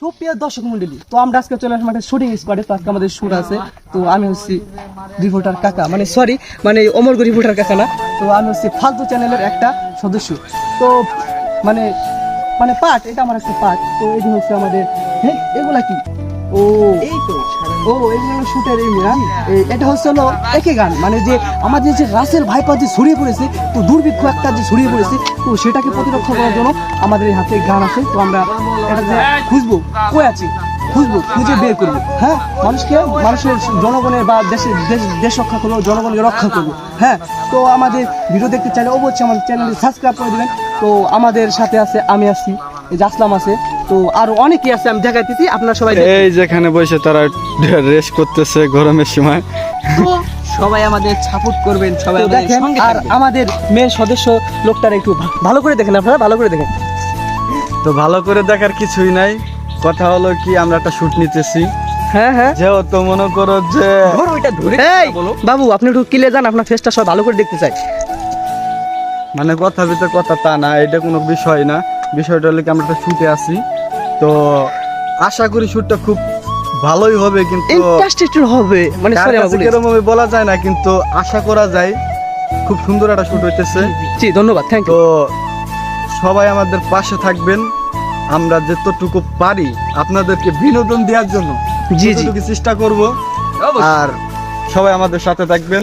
সুপ্রিয় দর্শক মন্ডলী, তো আমরা আজকে চলে আসলাম একটা শুটিং স্পটে তো আজকে আমাদের শুট আছে। তো আমি হচ্ছি রিপোর্টার কাকা। মানে সরি মানে অমরগ রিপোর্টার কাকা না। তো আমি হচ্ছি ফালতু চ্যানেলের একটা সদস্য। তো মানে মানে পার্ট এটা আমার একটা পার্ট তো এটি হচ্ছে আমাদের হ্যাঁ এগুলা কি? ও। এই তো ও এগুলো শুটের এই গান এটা হচ্ছে হলো গান। মানে যে আমাদের যে ভাইপা যে ছড়িয়ে পড়েছে তো দুর্ভিক্ষ একটা যে ছড়িয়ে পড়েছে তো সেটাকে প্রতিরক্ষা করার জন্য আমাদের এই হাতে গান আছে। তো আমরা এটা যে খুঁজবো কই আছি? খুঁজবো খুঁজে বের করব। হ্যাঁ? মানুষকে মানুষের জনগণের বা দেশের দেশ দেশ রক্ষা করব জনগণকে রক্ষা করব। হ্যাঁ? তো আমাদের ভিডিও দেখতে চাইলে অবশ্যই আমাদের চ্যানেলটি সাবস্ক্রাইব করে দেবেন। তো আমাদের সাথে আছে আমি আছি আসলাম আছে। তো আরও অনেকেই আছে আমি দেখাইতেছি আপনারা সবাই এই যেখানে বসে তারা রেস্ট করতেছে গরমের সময়। সবাই আমাদের সাপোর্ট করবেন সবাই দেখেন আর আমাদের মেয়ের সদস্য লোকটার একটু ভালো করে দেখেন আপনারা ভালো করে দেখেন। তো ভালো করে দেখার কিছুই নাই। কথা হলো কি আমরা একটা শুট নিতেছি। হ্যাঁ হ্যাঁ। যেহেতু মনে করো যে ওইটা ধরে বাবু আপনি একটু কিলে যান আপনার ফেসটা সব ভালো করে দেখতে চাই মানে কথা ভিতরে কথা তা না এটা কোনো বিষয় না। বিষয়টা হলো কি আমরা একটা শুটে আছি। তো আশা করি শুটটা খুব ভালোই হবে কিন্তু ইন্টারেস্টেড হবে। মানে সরি কিরম হবে বলা যায় না কিন্তু আশা করা যায় খুব সুন্দর একটা শুট হইতেছে। জি ধন্যবাদ থ্যাংক ইউ তো সবাই আমাদের পাশে থাকবেন। আমরা যতটুকু পারি আপনাদেরকে বিনোদন দেওয়ার জন্য জি, জি। চেষ্টা করব। অবশ্যই। আর সবাই আমাদের সাথে থাকবেন।